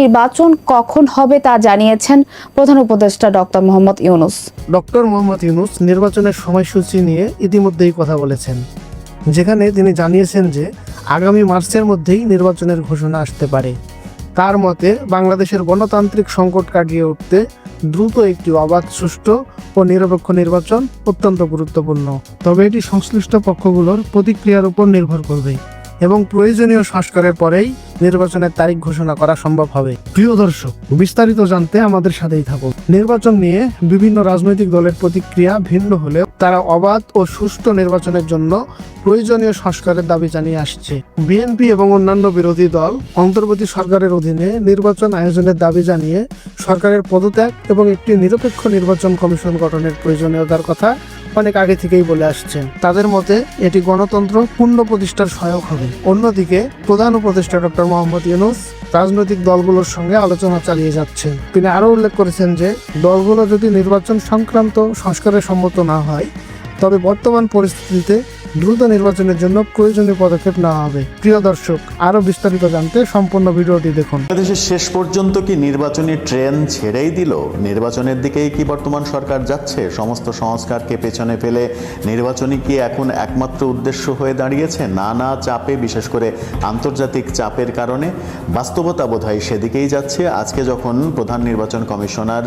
নির্বাচন কখন হবে তা জানিয়েছেন প্রধান উপদেষ্টা ডক্টর মোহাম্মদ ইউনুস। ডক্টর মোহাম্মদ ইউনুস নির্বাচনের সময়সূচি নিয়ে ইতিমধ্যেই কথা বলেছেন, যেখানে তিনি জানিয়েছেন যে আগামী মার্চের মধ্যেই নির্বাচনের ঘোষণা আসতে পারে। তার মতে, বাংলাদেশের গণতান্ত্রিক সংকট কাটিয়ে উঠতে দ্রুত একটি অবাধ, সুষ্ঠু ও নিরপেক্ষ নির্বাচন অত্যন্ত গুরুত্বপূর্ণ। তবে এটি সংশ্লিষ্ট পক্ষগুলোর প্রতিক্রিয়ার উপর নির্ভর করবে। এবং প্রয়োজনীয় সংস্কারের পরেই নির্বাচনের তারিখ ঘোষণা করা সম্ভব হবে। প্রিয় দর্শক, বিস্তারিত জানতে আমাদের সাথেই থাকুন। নির্বাচন নিয়ে বিভিন্ন রাজনৈতিক দলের প্রতিক্রিয়া ভিন্ন হলেও তারা অবাধ ও সুষ্ঠু নির্বাচনের জন্য প্রয়োজনীয় সংস্কারের দাবি জানিয়ে আসছে। বিএনপি এবং অন্যান্য বিরোধী দল অন্তর্বর্তী সরকারের অধীনে নির্বাচন আয়োজনের দাবি জানিয়ে সরকারের পদত্যাগ এবং একটি নিরপেক্ষ নির্বাচন কমিশন গঠনের প্রয়োজনীয়তার কথা অনেক আগে থেকেই বলে আসছে তাদের মতে এটি গণতন্ত্র পূর্ণ প্রতিষ্ঠার সহায়ক হবে। অন্যদিকে প্রধান উপদেষ্টা ডক্টর মোহাম্মদ ইউনুস রাজনৈতিক দলগুলোর সঙ্গে আলোচনা চালিয়ে যাচ্ছেন। তিনি আরও উল্লেখ করেছেন যে, দলগুলো যদি নির্বাচন সংক্রান্ত সংস্কারে সম্মত না হয়, তবে বর্তমান পরিস্থিতিতে দ্রুত নির্বাচনের জন্য প্রয়োজনীয় পদক্ষেপ নেওয়া হবে। প্রিয় দর্শক, আরও বিস্তারিত জানতে সম্পূর্ণ ভিডিওটি দেখুন। বাংলাদেশের শেষ পর্যন্ত কি নির্বাচনী ট্রেন ছেড়েই দিল? নির্বাচনের দিকেই কি বর্তমান সরকার যাচ্ছে? সমস্ত সংস্কারকে পেছনে ফেলে নির্বাচনী কি এখন একমাত্র উদ্দেশ্য হয়ে দাঁড়িয়েছে? নানা চাপে, বিশেষ করে আন্তর্জাতিক চাপের কারণে। বাস্তবতা বোধহয় সেদিকেই যাচ্ছে। আজকে যখন প্রধান নির্বাচন কমিশনার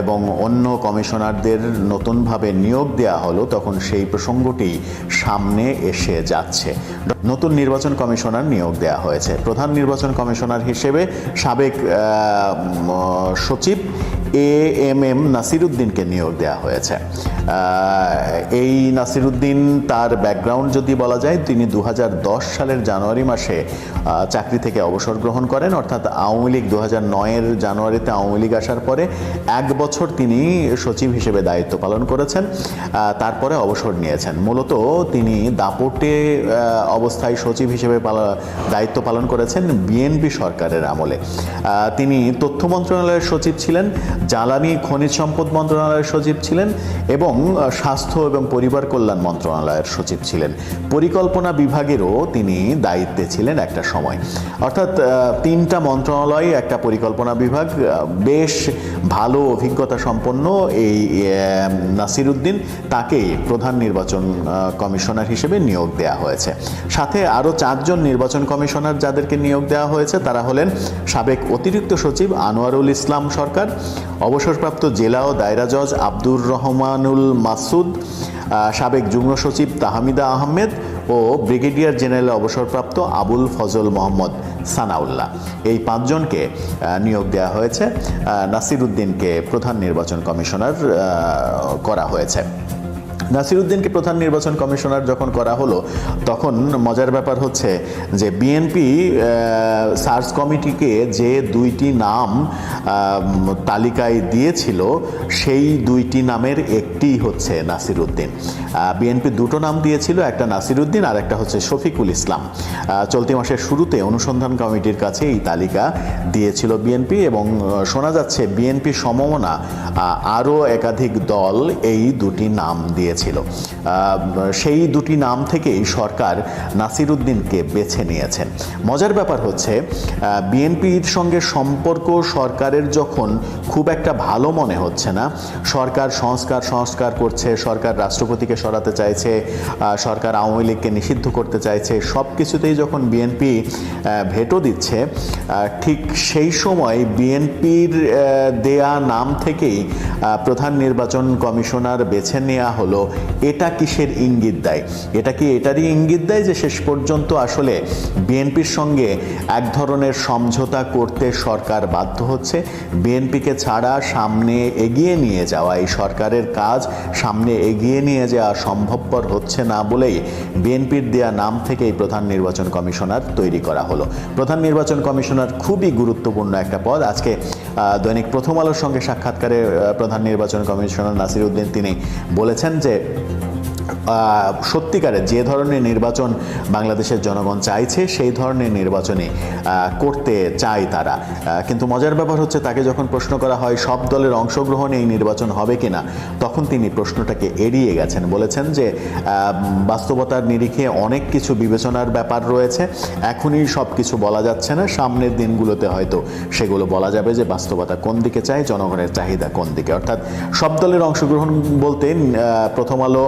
এবং অন্য কমিশনারদের নতুনভাবে নিয়োগ দেওয়া হলো, তখন সেই প্রসঙ্গটি সামনে এসে যাচ্ছে। নতুন নির্বাচন কমিশনার নিয়োগ দেওয়া হয়েছে। প্রধান নির্বাচন কমিশনার হিসেবে সাবেক সচিব এ এম এম নাসিরুদ্দিনকে নিয়োগ দেওয়া হয়েছে। এই নাসিরুদ্দিন তার ব্যাকগ্রাউন্ড যদি বলা যায়, তিনি দু হাজার দশ সালের জানুয়ারি মাসে চাকরি থেকে অবসর গ্রহণ করেন। অর্থাৎ আওয়ামী লীগ দু হাজার নয়ের জানুয়ারিতে আওয়ামী লীগ আসার পরে এক বছর তিনি সচিব হিসেবে দায়িত্ব পালন করেছেন। তারপরে অবসর নিয়েছেন। মূলত তিনি দাপটে অবস্থায় সচিব হিসেবে দায়িত্ব পালন করেছেন বিএনপি সরকারের আমলে। তিনি তথ্য মন্ত্রণালয়ের সচিব ছিলেন জ্বালানি খনিজ সম্পদ মন্ত্রণালয়ের সচিব ছিলেন এবং স্বাস্থ্য এবং পরিবার কল্যাণ মন্ত্রণালয়ের সচিব ছিলেন। পরিকল্পনা বিভাগেরও তিনি দায়িত্বে ছিলেন একটা সময়। অর্থাৎ তিনটা মন্ত্রণালয় একটা পরিকল্পনা বিভাগ বেশ ভালো অভিজ্ঞতা সম্পন্ন এই আহ, নাসিরুদ্দিন তাকেই প্রধান নির্বাচন আহ, কমিশনার হিসেবে নিয়োগ দেওয়া হয়েছে। সাথে আরও চারজন নির্বাচন কমিশনার যাদেরকে নিয়োগ দেওয়া হয়েছে, তারা হলেন সাবেক অতিরিক্ত সচিব আনোয়ারুল ইসলাম সরকার, অবসরপ্রাপ্ত জেলা ও দায়রা জজ আব্দুর রহমানুল মাসুদ সাবেক যুগ্ম সচিব তাহমিদা আহমেদ ও ব্রিগেডিয়ার জেনারেল অবসরপ্রাপ্ত আবুল ফজল মোহাম্মদ সানাউল্লাহ। এই পাঁচজনকে নিয়োগ দেওয়া হয়েছে। নাসির উদ্দিনকে প্রধান নির্বাচন কমিশনার করা হয়েছে। নাসিরুদ্দিনকে প্রধান নির্বাচন কমিশনার যখন করা হলো, তখন মজার ব্যাপার হচ্ছে যে বিএনপি সার্চ কমিটিকে যে দুইটি নাম তালিকায় দিয়েছিল, সেই দুইটি নামের একটি হচ্ছে নাসিরুদ্দিন। বিএনপি দুটো নাম দিয়েছিল, একটা নাসিরুদ্দিন আর একটা হচ্ছে শফিকুল ইসলাম। চলতি মাসের শুরুতে অনুসন্ধান কমিটির কাছে এই তালিকা দিয়েছিল বিএনপি এবং শোনা যাচ্ছে বিএনপি সমমনা আরও একাধিক দল এই দুটি নাম দিয়েছিল আহ, সেই দুটি নাম থেকেই সরকার নাসিরুদ্দিনকে বেছে নিয়েছেন। মজার ব্যাপার হচ্ছে বিএনপির সঙ্গে সম্পর্ক সরকারের যখন খুব একটা ভালো মনে হচ্ছে না সরকার সংস্কার সংস্কার করছে সরকার রাষ্ট্রপতিকে সরাতে চাইছে সরকার আওয়ামী লীগকে নিষিদ্ধ করতে চাইছে সব কিছুতেই যখন বিএনপি ভেটো দিচ্ছে ঠিক সেই সময় বিএনপির দেয়া নাম থেকেই প্রধান নির্বাচন কমিশনার বেছে নেওয়া হলো এটা কিসের ইঙ্গিত দেয়? এটা কি এটারই ইঙ্গিত দেয় যে শেষ পর্যন্ত আসলে বিএনপির সঙ্গে এক ধরনের সমঝোতা করতে সরকার বাধ্য হচ্ছে? বিএনপিকে ছাড়া সামনে এগিয়ে নিয়ে যাওয়া, এই সরকারের কাজ সামনে এগিয়ে নিয়ে যাওয়া সম্ভবপর হচ্ছে না বলেই বিএনপির দেয়া নাম থেকেই প্রধান নির্বাচন কমিশনার তৈরি করা হলো। প্রধান নির্বাচন কমিশনার খুবই গুরুত্বপূর্ণ একটা পদ। আজকে দৈনিক প্রথম আলোর সঙ্গে সাক্ষাৎকারে প্রধান নির্বাচন কমিশনার নাসির উদ্দিন তিনি বলেছেন যে সত্যিকারের যে ধরনের নির্বাচন বাংলাদেশের জনগণ চাইছে, সেই ধরনের নির্বাচনে করতে চায় তারা। কিন্তু মজার ব্যাপার হচ্ছে তাকে যখন প্রশ্ন করা হয় সব দলের অংশগ্রহণে এই নির্বাচন হবে কিনা, তখন তিনি প্রশ্নটাকে এড়িয়ে গেছেন। বলেছেন যে বাস্তবতার নিরিখে অনেক কিছু বিবেচনার ব্যাপার রয়েছে। এখনই সব কিছু বলা যাচ্ছে না। সামনের দিনগুলোতে হয়তো সেগুলো বলা যাবে যে বাস্তবতা কোন দিকে চায়, জনগণের চাহিদা কোন দিকে। অর্থাৎ সব দলের অংশগ্রহণ বলতে প্রথম আলো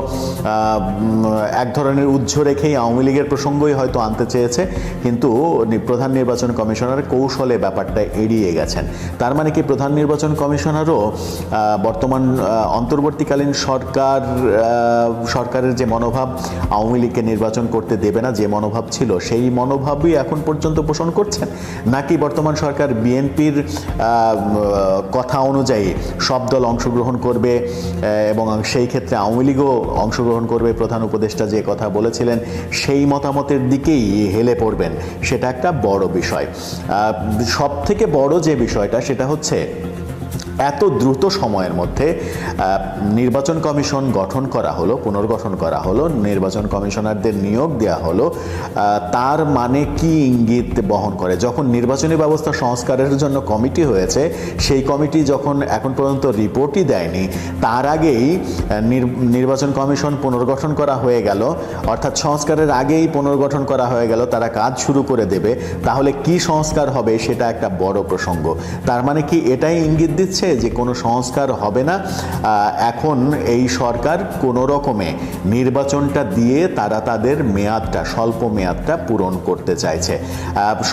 এক ধরনের উজ্জ্ব রেখেই আওয়ামী লীগের প্রসঙ্গই হয়তো আনতে চেয়েছে, কিন্তু প্রধান নির্বাচন কমিশনার কৌশলে ব্যাপারটা এড়িয়ে গেছেন। তার মানে কি প্রধান নির্বাচন কমিশনারও বর্তমান অন্তর্বর্তীকালীন সরকার সরকারের যে মনোভাব, আওয়ামী লীগকে নির্বাচন করতে দেবে না, যে মনোভাব ছিল, সেই মনোভাবই এখন পর্যন্ত পোষণ করছেন? নাকি বর্তমান সরকার বিএনপির কথা অনুযায়ী সব দল অংশগ্রহণ করবে এবং সেই ক্ষেত্রে আওয়ামী লীগও অংশগ্রহণ করবে? প্রধান উপদেষ্টা যে কথা বলেছিলেন, সেই মতামতের দিকেই হেলে পড়বেন। সেটা একটা বড় বিষয়। সব থেকে বড় যে বিষয়টা, সেটা হচ্ছে এত দ্রুত সময়ের মধ্যে নির্বাচন কমিশন গঠন করা হলো, পুনর্গঠন করা হলো, নির্বাচন কমিশনারদের নিয়োগ দেওয়া হলো তার মানে কি ইঙ্গিত বহন করে? যখন নির্বাচনী ব্যবস্থা সংস্কারের জন্য কমিটি হয়েছে, সেই কমিটি যখন এখন পর্যন্ত রিপোর্টই দেয়নি, তার আগেই নির্বাচন কমিশন পুনর্গঠন করা হয়ে গেল, অর্থাৎ সংস্কারের আগেই পুনর্গঠন করা হয়ে গেল, তারা কাজ শুরু করে দেবে, তাহলে কি সংস্কার হবে সেটা একটা বড় প্রসঙ্গ। তার মানে কি এটাই ইঙ্গিত দিচ্ছে? যে কোনো সংস্কার হবে না এখন এই সরকার কোনো রকমে নির্বাচনটা দিয়ে তারা তাদের মেয়াদটা, স্বল্প মেয়াদটা পূরণ করতে চাইছে।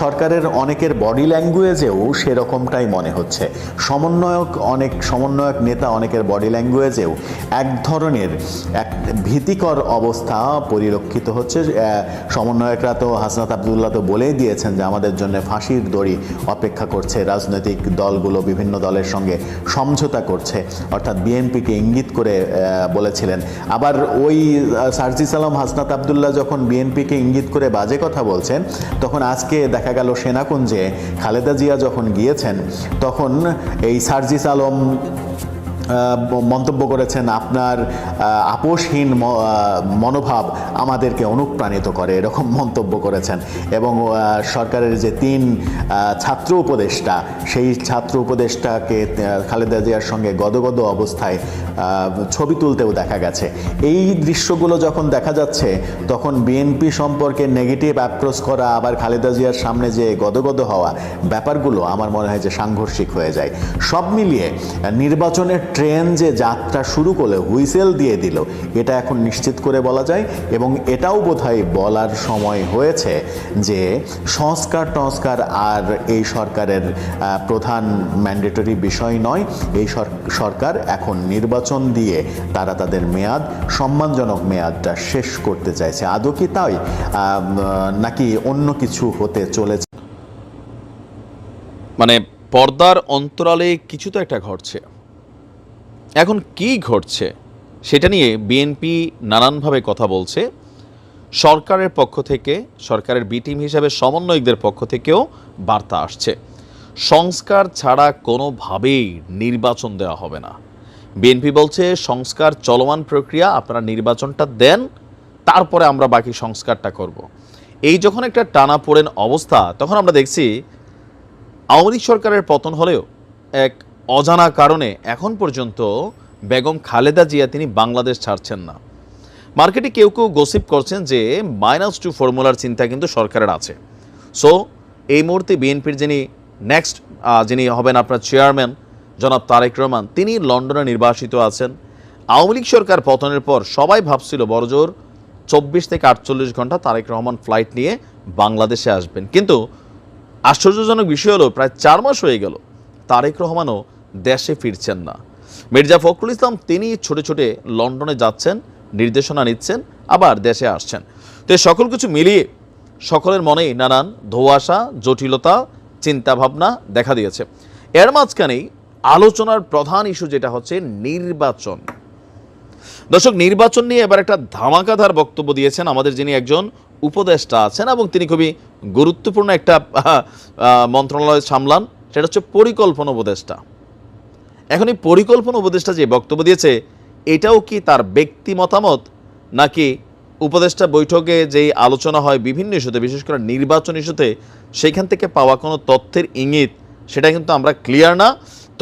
সরকারের অনেকের বডি ল্যাঙ্গুয়েজেও সেরকমটাই মনে হচ্ছে। সমন্বয়ক অনেক, সমন্বয়ক নেতা অনেকের বডি ল্যাঙ্গুয়েজেও এক ধরনের এক ভীতিকর অবস্থা পরিলক্ষিত হচ্ছে। সমন্বয়করা তো হাসনাত আবদুল্লাহ তো বলেই দিয়েছেন যে আমাদের জন্য ফাঁসির দড়ি অপেক্ষা করছে রাজনৈতিক দলগুলো, বিভিন্ন দলের সঙ্গে। সমঝোতা করছে। অর্থাৎ বিএনপিকে ইঙ্গিত করে বলেছিলেন। আবার ওই সার্জি আলম হাসনাত আবদুল্লাহ যখন বিএনপিকে ইঙ্গিত করে বাজে কথা বলছেন, তখন আজকে দেখা গেল সেনাকুঞ্জে খালেদা জিয়া যখন গিয়েছেন, তখন এই সার্জিস আলম মন্তব্য করেছেন, আপনার আপোষহীন মনোভাব আমাদেরকে অনুপ্রাণিত করে, এরকম মন্তব্য করেছেন। এবং সরকারের যে তিন ছাত্র উপদেষ্টা, সেই ছাত্র উপদেষ্টাকে খালেদা জিয়ার সঙ্গে গদগদ অবস্থায় ছবি তুলতেও দেখা গেছে। এই দৃশ্যগুলো যখন দেখা যাচ্ছে, তখন বিএনপি সম্পর্কে নেগেটিভ অ্যাপ্রোচ করা, আবার খালেদা জিয়ার সামনে যে গদগদ হওয়া ব্যাপারগুলো, আমার মনে হয় যে সাংঘর্ষিক হয়ে যায়। সব মিলিয়ে, নির্বাচনের ট্রেন যে যাত্রা শুরু করলে হুইসেল দিয়ে দিল, এটা এখন নিশ্চিত করে বলা যায় এবং এটাও বোধহয় বলার সময় হয়েছে যে সংস্কার টংস্কার আর এই সরকারের প্রধান ম্যান্ডেটরি বিষয় নয়, এই সরকার এখন নির্বাচন দিয়ে তারা তাদের মেয়াদ, সম্মানজনক মেয়াদটা শেষ করতে চাইছে। আদৌ কি তাই? নাকি অন্য কিছু হতে চলেছে? মানে পর্দার অন্তরালে কিছু তো একটা ঘটছে। এখন কি ঘটছে সেটা নিয়ে বিএনপি নানানভাবে কথা বলছে। সরকারের পক্ষ থেকে, সরকারের বি টিম হিসাবে সমন্বয়কদের পক্ষ থেকেও বার্তা আসছে। সংস্কার ছাড়া কোনোভাবেই নির্বাচন দেওয়া হবে না। বিএনপি বলছে, সংস্কার চলমান প্রক্রিয়া, আপনারা নির্বাচনটা দেন, তারপরে আমরা বাকি সংস্কারটা করব। এই যখন একটা টানা পড়েন অবস্থা, তখন আমরা দেখছি আওয়ামী সরকারের পতন হলেও এক অজানা কারণে এখন পর্যন্ত বেগম খালেদা জিয়া তিনি বাংলাদেশ ছাড়ছেন না। মার্কেটে কেউ কেউ গসিপ করছেন যে মাইনাস টু ফর্মুলার চিন্তা কিন্তু সরকারের আছে। সো, এই মুহূর্তে বিএনপির যিনি নেক্সট যিনি হবেন আপনার চেয়ারম্যান, জনাব তারেক রহমান, তিনি লন্ডনে নির্বাসিত আছেন। আওয়ামী লীগ সরকার পতনের পর সবাই ভাবছিল বড়জোর চব্বিশ থেকে আটচল্লিশ ঘণ্টা তারেক রহমান ফ্লাইট নিয়ে বাংলাদেশে আসবেন। কিন্তু আশ্চর্যজনক বিষয় হলো, প্রায় চার মাস হয়ে গেল, তারেক রহমানও দেশে ফিরছেন না। মির্জা ফখরুল ইসলাম তিনি ছোটে ছোটে লন্ডনে যাচ্ছেন, নির্দেশনা নিচ্ছেন, আবার দেশে আসছেন। তো সকল কিছু মিলিয়ে সকলের মনেই নানান ধোয়াশা, জটিলতা, চিন্তাভাবনা দেখা দিয়েছে। এর মাঝখানেই আলোচনার প্রধান ইস্যু যেটা হচ্ছে নির্বাচন। দর্শক, নির্বাচন নিয়ে এবার একটা ধামাকাধার বক্তব্য দিয়েছেন আমাদের যিনি একজন উপদেষ্টা আছেন এবং তিনি খুবই গুরুত্বপূর্ণ একটা মন্ত্রণালয় সামলান, সেটা হচ্ছে পরিকল্পনা উপদেষ্টা। এখন এই পরিকল্পনা উপদেষ্টা যে বক্তব্য দিয়েছে, এটাও কি তার ব্যক্তি মতামত? নাকি উপদেষ্টা বৈঠকে যেই আলোচনা হয় বিভিন্ন ইস্যুতে, বিশেষ করে নির্বাচন ইস্যুতে সেইখান থেকে পাওয়া কোনো তথ্যের ইঙ্গিত, সেটা কিন্তু আমরা ক্লিয়ার না।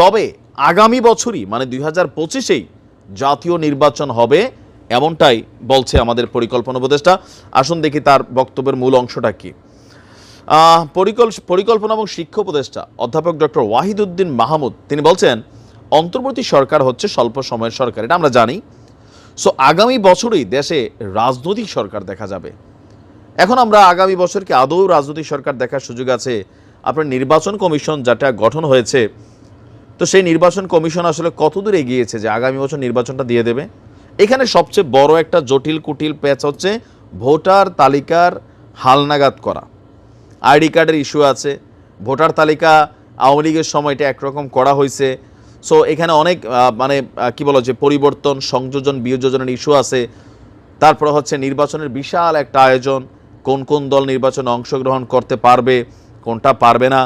তবে আগামী বছরই মানে দুই হাজার পঁচিশেই জাতীয় নির্বাচন হবে, এমনটাই বলছে আমাদের পরিকল্পনা উপদেষ্টা। আসুন দেখি তার বক্তব্যের মূল অংশটা কী। পরিকল্পনা এবং শিক্ষা উপদেষ্টা অধ্যাপক ডক্টর ওয়াহিদুদ্দিন মাহমুদ, তিনি বলছেন অন্তর্বর্তী সরকার হচ্ছে স্বল্প সময়ের সরকার, এটা আমরা জানি। সো আগামী বছরই দেশে রাজনৈতিক সরকার দেখা যাবে। এখন আমরা আগামী বছরকে আদৌ রাজনৈতিক সরকার দেখার সুযোগ আছে? আপনার নির্বাচন কমিশন যেটা গঠন হয়েছে, তো সেই নির্বাচন কমিশন আসলে কতদূর এগিয়েছে যে আগামী বছর নির্বাচনটা দিয়ে দেবে? এখানে সবচেয়ে বড় একটা জটিল কুটিল প্যাচ হচ্ছে ভোটার তালিকার হালনাগাদ করা। আইডি কার্ডের ইস্যু আছে, ভোটার তালিকা আওয়ামী লীগের সময়টা একরকম করা হয়েছে সো এখানে অনেক মানে কি বলো যে পরিবর্তন, সংযোজন, বিয়োজনের ইস্যু আছে। তারপর হচ্ছে নির্বাচনের বিশাল একটা আয়োজন, কোন কোন দল নির্বাচনে অংশগ্রহণ করতে পারবে, কোনটা পারবে না।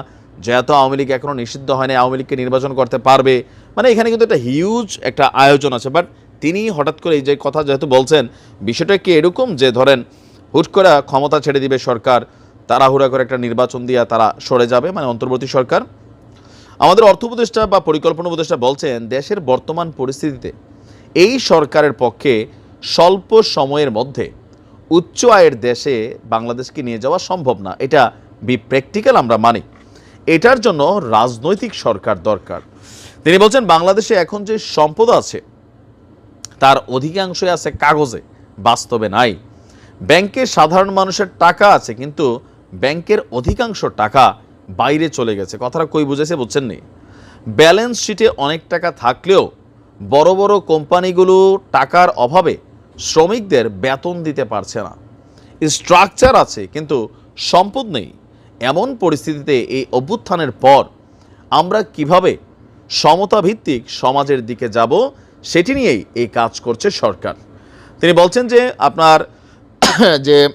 যেহেতু আওয়ামী লীগ এখনও নিষিদ্ধ হয়নি, আওয়ামী লীগকে নির্বাচন করতে পারবে। মানে এখানে কিন্তু একটা হিউজ একটা আয়োজন আছে। বাট তিনি হঠাৎ করে এই যে কথা যেহেতু বলছেন, বিষয়টা কি এরকম যে ধরেন, হুট করে ক্ষমতা ছেড়ে দিবে সরকার, তাড়াহুড়া করে একটা নির্বাচন দিয়ে তারা সরে যাবে মানে অন্তর্বর্তী সরকার আমাদের অর্থ উপদেষ্টা বা পরিকল্পনা উপদেষ্টা বলছেন, দেশের বর্তমান পরিস্থিতিতে এই সরকারের পক্ষে স্বল্প সময়ের মধ্যে উচ্চ আয়ের দেশে বাংলাদেশকে নিয়ে যাওয়া সম্ভব না। এটা বি প্র্যাকটিক্যাল আমরা মানি। এটার জন্য রাজনৈতিক সরকার দরকার। তিনি বলছেন, বাংলাদেশে এখন যে সম্পদ আছে, তার অধিকাংশই আছে কাগজে, বাস্তবে নাই। ব্যাংকে সাধারণ মানুষের টাকা আছে, কিন্তু ব্যাংকের অধিকাংশ টাকা বাইরে চলে গেছে। কথাটা কই বুঝেছে বুঝছেন নি ব্যালেন্স শিটে অনেক টাকা থাকলেও বড় বড় কোম্পানিগুলো টাকার অভাবে শ্রমিকদের বেতন দিতে পারছে না। স্ট্রাকচার আছে, কিন্তু সম্পদ নেই। এমন পরিস্থিতিতে এই অভ্যুত্থানের পর আমরা কীভাবে সমতা ভিত্তিক সমাজের দিকে যাব, সেটি নিয়েই এই কাজ করছে সরকার। তিনি বলছেন যে আপনার যে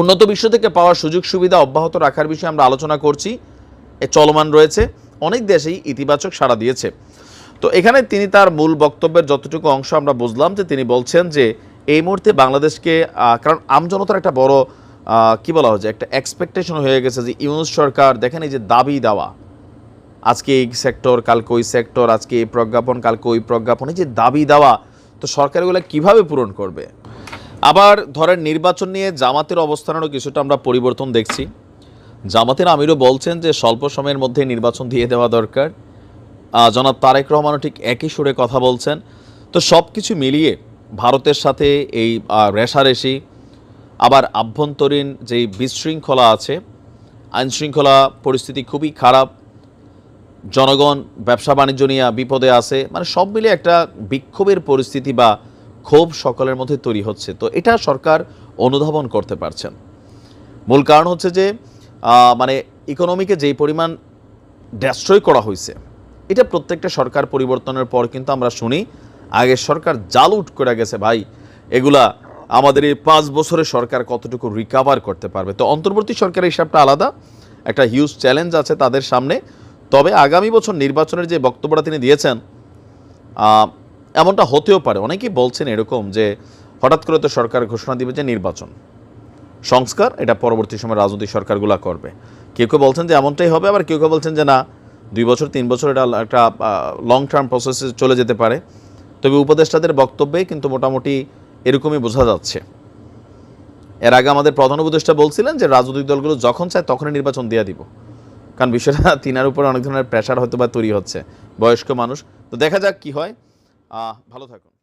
উন্নত বিশ্ব থেকে পাওয়া সুযোগ সুবিধা অব্যাহত রাখার বিষয়ে আমরা আলোচনা করছি। এ চলমান রয়েছে। অনেক দেশেই ইতিবাচক সাড়া দিয়েছে। তো এখানে তিনি তার মূল বক্তব্যের যতটুকু অংশ আমরা বুঝলাম যে তিনি বলছেন যে এই মুহূর্তে বাংলাদেশকে কারণ আমজনতার একটা বড় কি বলা হচ্ছে একটা এক্সপেকটেশন হয়ে গেছে যে ইউনুস সরকার, দেখেন এই যে দাবি দেওয়া, আজকে এই সেক্টর কালকে ওই সেক্টর আজকে এই প্রজ্ঞাপন, কালকে ওই প্রজ্ঞাপন, এই যে দাবি দেওয়া, তো সরকার এগুলো কীভাবে পূরণ করবে? আবার ধরেন নির্বাচন নিয়ে জামাতের অবস্থানেরও কিছুটা আমরা পরিবর্তন দেখছি। জামাতের আমিরও বলছেন যে স্বল্প সময়ের মধ্যে নির্বাচন দিয়ে দেওয়া দরকার। জনাব তারেক রহমানও ঠিক একই সুরে কথা বলছেন। তো সব কিছু মিলিয়ে ভারতের সাথে এই রেশারেশি আবার আভ্যন্তরীণ যেই বিশৃঙ্খলা আছে, আইনশৃঙ্খলা পরিস্থিতি খুবই খারাপ, জনগণ ব্যবসা বাণিজ্য নিয়ে বিপদে আছে মানে সব মিলিয়ে একটা বিক্ষোভের পরিস্থিতি বা ক্ষোভ সকলের মধ্যে তৈরি হচ্ছে। তো এটা সরকার অনুধাবন করতে পারছেন। মূল কারণ হচ্ছে যে মানে ইকোনমিকে যেই পরিমাণ ডেস্ট্রয় করা হয়েছে, এটা প্রত্যেকটা সরকার পরিবর্তনের পর কিন্তু আমরা শুনি আগের সরকার জাল উঠ করে গেছে, ভাই, এগুলা আমাদের এই পাঁচ বছরে সরকার কতটুকু রিকাভার করতে পারবে? তো অন্তর্বর্তী সরকারের হিসাবটা আলাদা, একটা হিউজ চ্যালেঞ্জ আছে তাদের সামনে। তবে আগামী বছর নির্বাচনের যে বক্তব্যটা তিনি দিয়েছেন এমনটা হতেও পারে। অনেকেই বলছেন এরকম যে হঠাৎ করে তো সরকার ঘোষণা দিবে যে নির্বাচন। সংস্কার, এটা পরবর্তী সময় রাজনৈতিক সরকারগুলো করবে। কেউ কেউ বলছেন যে এমনটাই হবে, আবার কেউ কেউ বলছেন যে না, দুই বছর, তিন বছর এটা একটা লং টার্ম প্রসেসে চলে যেতে পারে। তবে উপদেষ্টাদের বক্তব্যে কিন্তু মোটামুটি এরকমই বোঝা যাচ্ছে। এর আগে আমাদের প্রধান উপদেষ্টা বলছিলেন যে রাজনৈতিক দলগুলো যখন চায় তখনই নির্বাচন দিয়ে দিব। কারণ বিষয়টা, তিনার উপর অনেক ধরনের প্রেশার হয়তো বা তৈরি হচ্ছে, বয়স্ক মানুষ। তো দেখা যাক কি হয়। ভালো থাকুন।